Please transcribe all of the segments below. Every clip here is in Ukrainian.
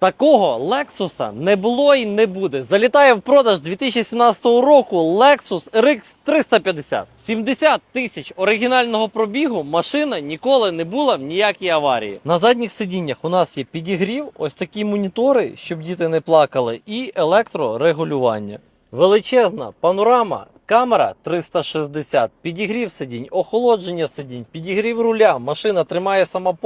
Такого Лексуса не було і не буде. Залітає в продаж 2017 року Lexus RX 350. 70 тисяч оригінального пробігу машина ніколи не була в ніякій аварії. На задніх сидіннях у нас є підігрів, ось такі монітори, щоб діти не плакали, і електрорегулювання. Величезна панорама, камера 360, підігрів сидінь, охолодження сидінь, підігрів руля, машина тримає сама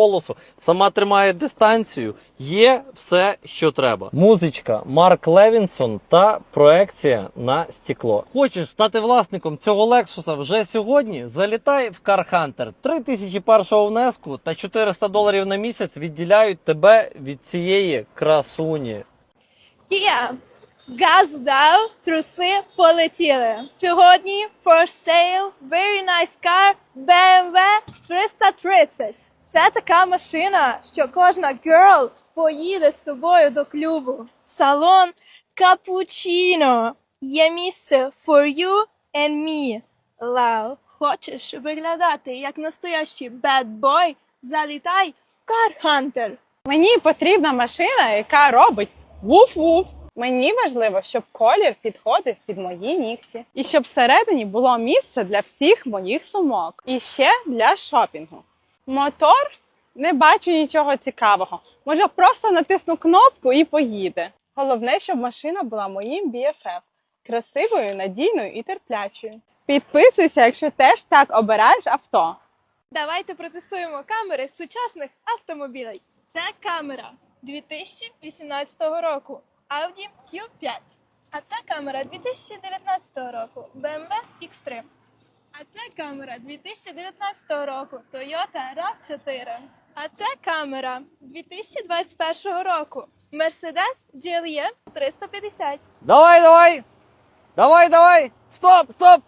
сама тримає дистанцію. Є все, що треба. Музичка Марк Левінсон та проекція на стекло. Хочеш стати власником цього Лексуса вже сьогодні? Залітай в Car Hunter. 3000 першого внеску та 400 доларів на місяць відділяють тебе від цієї красуні. Кія, газу дав, труси полетіли. Сьогодні for sale very nice car BMW 330. Це така машина, що кожна girl поїде з тобою до клубу. Салон капучино. Є місце for you and me. Лав. Хочеш виглядати як настоящий bad boy? Залітай в Car Hunter. Мені потрібна машина, яка робить вуф-вуф. Мені важливо, щоб колір підходив під мої нігті, і щоб всередині було місце для всіх моїх сумок, і ще для шопінгу. Мотор не бачу нічого цікавого. Може, просто натисну кнопку і поїде. Головне, щоб машина була моїм BFF. красивою, надійною і терплячою. Підписуйся, якщо теж так обираєш авто. Давайте протестуємо камери сучасних автомобілей. Це камера 2018 року Audi Q5. А це камера 2019 року BMW X3. А це камера 2019 року Toyota RAV4. А це камера 2021 року Mercedes GLE 350. Давай, давай! Давай, давай! Стоп, стоп!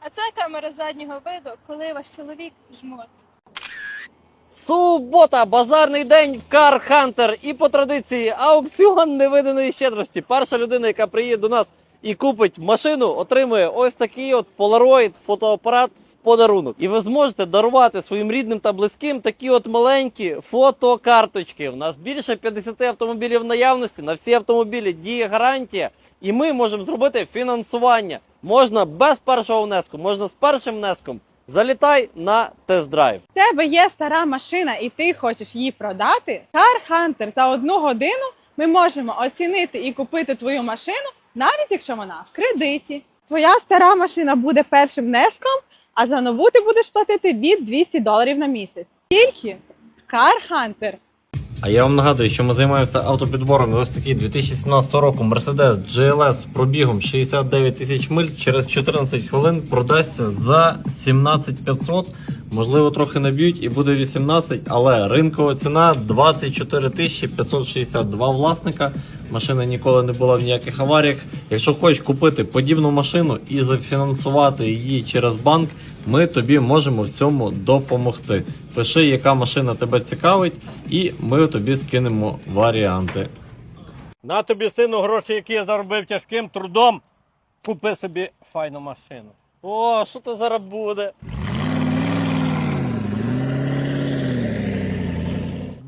А це камера заднього виду, коли ваш чоловік жмот. Субота, базарний день в Car Hunter. І по традиції аукціон невиданої щедрості. Перша людина, яка приїде до нас і купить машину, отримує ось такий от Polaroid фотоапарат в подарунок. І ви зможете дарувати своїм рідним та близьким такі от маленькі фотокарточки. У нас більше 50 автомобілів в наявності. На всі автомобілі діє гарантія, і ми можемо зробити фінансування. Можна без першого внеску, можна з першим внеском. Залітай на тест-драйв. В тебе є стара машина і ти хочеш її продати, Car Hunter за одну годину ми можемо оцінити і купити твою машину, навіть якщо вона в кредиті. Твоя стара машина буде першим внеском, а за нову ти будеш платити від 200 доларів на місяць. Тільки в Car Hunter. А я вам нагадую, що ми займаємося автопідбором. Ось такий 2017 року Mercedes GLS пробігом 69 тисяч миль через 14 хвилин продасться за 17 500. Можливо, трохи наб'ють і буде 18, але ринкова ціна 24 тисячі 562 власника. Машина ніколи не була в ніяких аваріях. Якщо хочеш купити подібну машину і зафінансувати її через банк, ми тобі можемо в цьому допомогти. Пиши, яка машина тебе цікавить, і ми тобі скинемо варіанти. На тобі, сину, гроші, які я заробив тяжким трудом. Купи собі файну машину. О, що це зараз буде?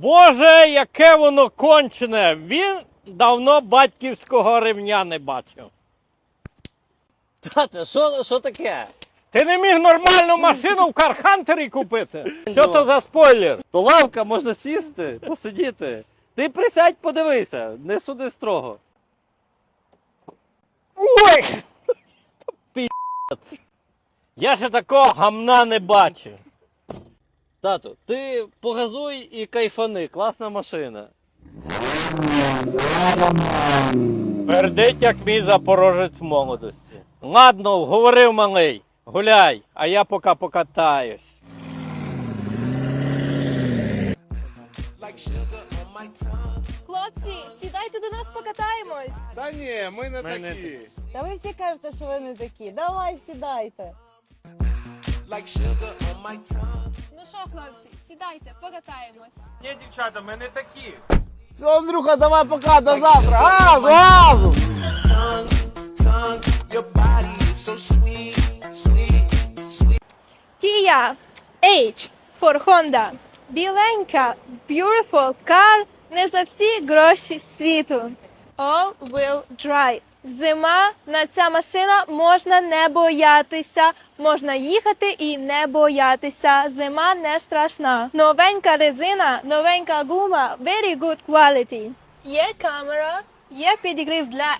Боже, яке воно кончене! Він давно батьківського ревня не бачив. Тате, що, що таке? Ти не міг нормальну машину в Кархантері купити? Що то за спойлер? То лавка можна сісти, посидіти. Ти присядь, подивися, не суди строго. Ой! Пі***ць. Я ще такого гамна не бачив. Тату, ти погазуй і кайфани, класна машина. Пердить, як мій запорожець молодості. Ладно, говорив малий, гуляй, а я поки покатаюсь. Хлопці, сідайте до нас покатаємось. Та ні, ми не Ми не такі. Та ви всі кажете, що ви не такі. Давай сідайте. Ну що, хлопці, сідайте, покатаємось. Ні, дівчата, ми не такі. Все, Андрюха, давай пока, до завтра. Газу, газу! Kia H for Honda. Біленька, beautiful car Не за всі гроші світу. All wheel drive. Зима на ця машина можна не боятися. Можна їхати і не боятися. Зима не страшна. Новенька резина, новенька гума, very good quality. Є камера, є підігрів для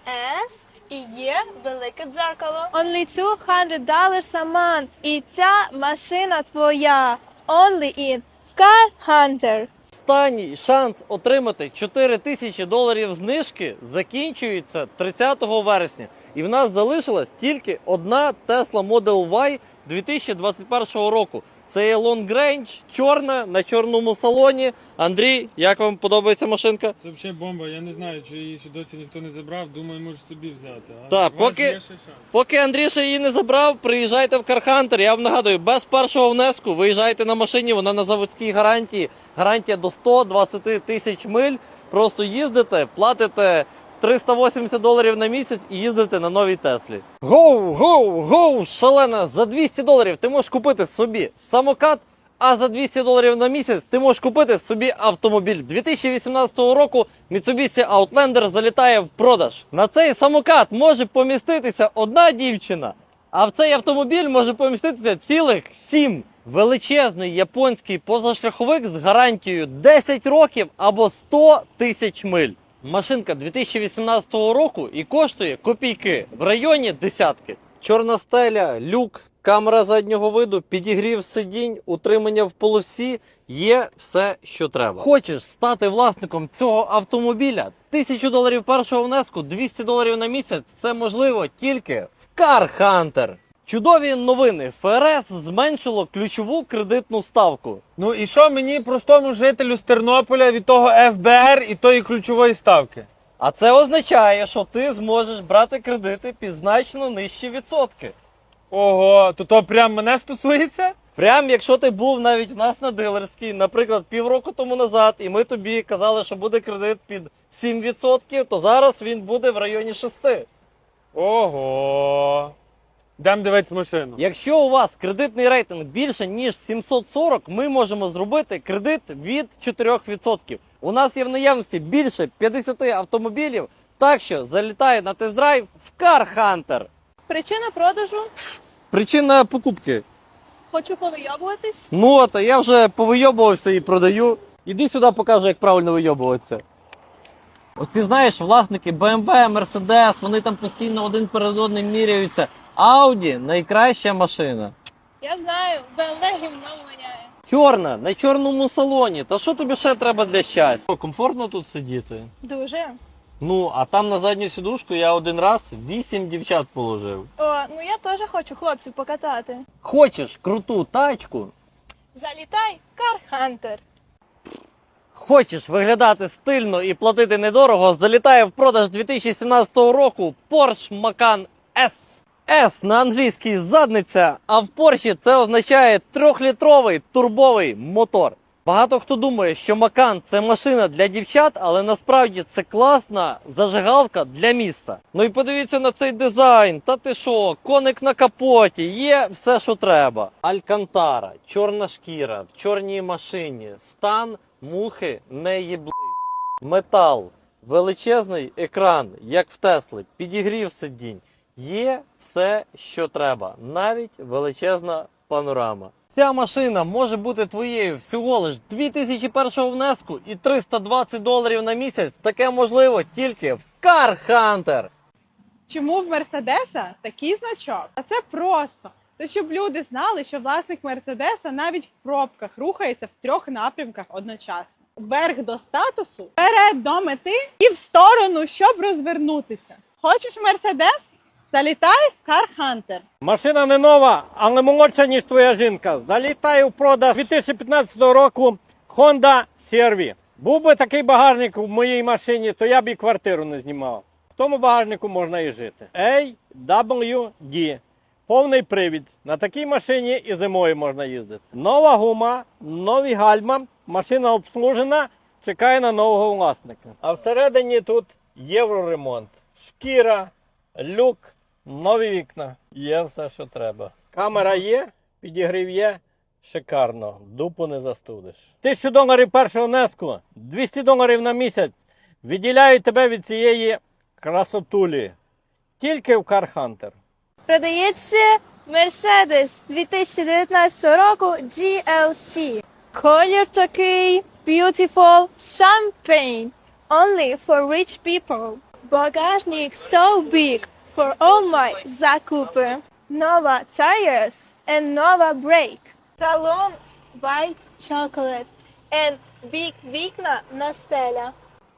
S і є велике дзеркало. Only 200 dollars a month. І ця машина твоя. Only in Car Hunter. Останній шанс отримати 4 тисячі доларів знижки закінчується 30 вересня. І в нас залишилась тільки одна Tesla Model Y 2021 року. Це є Long Range, чорна на чорному салоні. Андрій, як вам подобається машинка? Це взагалі бомба. Я не знаю, чи її ще досі ніхто не забрав. Думаю, може собі взяти. А Так, у вас поки- є ще шанс. Поки Андрій ще її не забрав, приїжджайте в Кархантер. Я вам нагадую, без першого внеску виїжджайте на машині, вона на заводській гарантії. Гарантія до 120 тисяч миль. Просто їздите, платите 380 доларів на місяць і їздите на новій Теслі. Гоу, гоу, гоу, шалена! За 200 доларів ти можеш купити собі самокат. А за 200 доларів на місяць ти можеш купити собі автомобіль. 2018 року Mitsubishi Outlander залітає в продаж. На цей самокат може поміститися одна дівчина, а в цей автомобіль може поміститися цілих сім. Величезний японський позашляховик з гарантією 10 років або 100 тисяч миль. Машинка 2018 року і коштує копійки в районі десятки. Чорна стеля, люк, камера заднього виду, підігрів сидінь, утримання в полосі. Є все, що треба. Хочеш стати власником цього автомобіля? Тисячу доларів першого внеску, 200 доларів на місяць. Це можливо тільки в Car Hunter. Чудові новини. ФРС зменшило ключову кредитну ставку. Ну і що мені, простому жителю з Тернополя, від того ФБР і тої ключової ставки? А це означає, що ти зможеш брати кредити під значно нижчі відсотки. Ого, то то прям мене стосується? Прям якщо ти був навіть у нас на дилерській, наприклад, півроку тому назад, і ми тобі казали, що буде кредит під 7%, то зараз він буде в районі 6%. Ого. Дам дивитися машину. Якщо у вас кредитний рейтинг більше ніж 740, ми можемо зробити кредит від 4%. У нас є в наявності більше 50 автомобілів, так що залітай на тест-драйв в Car Hunter. Причина продажу Причина покупки. хочу повийобуватись. Ну от, а я вже повийобувався і продаю. Іди сюди, покажу, як правильно вийобуватися. Оці, знаєш, власники BMW, Mercedes, вони там постійно один перед одним міряються. Audi найкраща машина. Я знаю, BMW гімно воняє. Чорна, на чорному салоні. Та що тобі ще треба для щастя? Комфортно тут сидіти. Дуже. Ну, а там на задню сідушку я один раз вісім дівчат положив. О, ну я теж хочу хлопців покатати. Хочеш круту тачку? Залітай, Car Hunter. Хочеш виглядати стильно і платити недорого, залітає в продаж 2017 року Porsche Macan S. S на англійській задниця, а в Porsche це означає трьохлітровий турбовий мотор. Багато хто думає, що Macan це машина для дівчат, але насправді це класна зажигалка для міста. Ну і подивіться на цей дизайн. Та ти що, коник на капоті, є все, що треба. Алькантара, чорна шкіра, в чорній машині, стан мухи не їблись. Метал, величезний екран, як в Тесли, підігрів сидінь. Є все, що треба, навіть величезна панорама. Ця машина може бути твоєю всього лиш 2001 внеску і 320 доларів на місяць. Таке можливо тільки в Car Hunter. Чому в Мерседеса такий значок? А це просто. Це щоб люди знали, що власник Мерседеса навіть в пробках рухається в трьох напрямках одночасно: вверх до статусу, вперед до мети і в сторону, щоб розвернутися. Хочеш Мерседес? Залітай в Hunter. Машина не нова, але молодша, ніж твоя жінка. Залітає в продаж 2015 року Honda CR-V. Був би такий багажник в моїй машині, то я б і квартиру не знімав. В тому багажнику можна і жити. AWD. Повний привід. На такій машині і зимою можна їздити. Нова гума, нові гальма, машина обслужена, чекає на нового власника. А всередині тут євроремонт. Шкіра, люк, нові вікна. Є все, що треба. Камера є, підігрів є, Шикарно, дупу не застудиш. Тисячу доларів першого внеску, 200 доларів на місяць. Відділяю тебе від цієї красотулі. Тільки в Car Hunter. Продається Mercedes 2019 року GLC. Колір такий beautiful champagne. Only for rich people. Багажник so big for all my закупи. Нова tires and нова brake. Салон white chocolate and big вікна на стеля.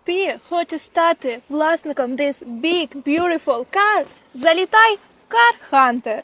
Ти хочеш стати власником this big beautiful car? Залітай в Car Hunter.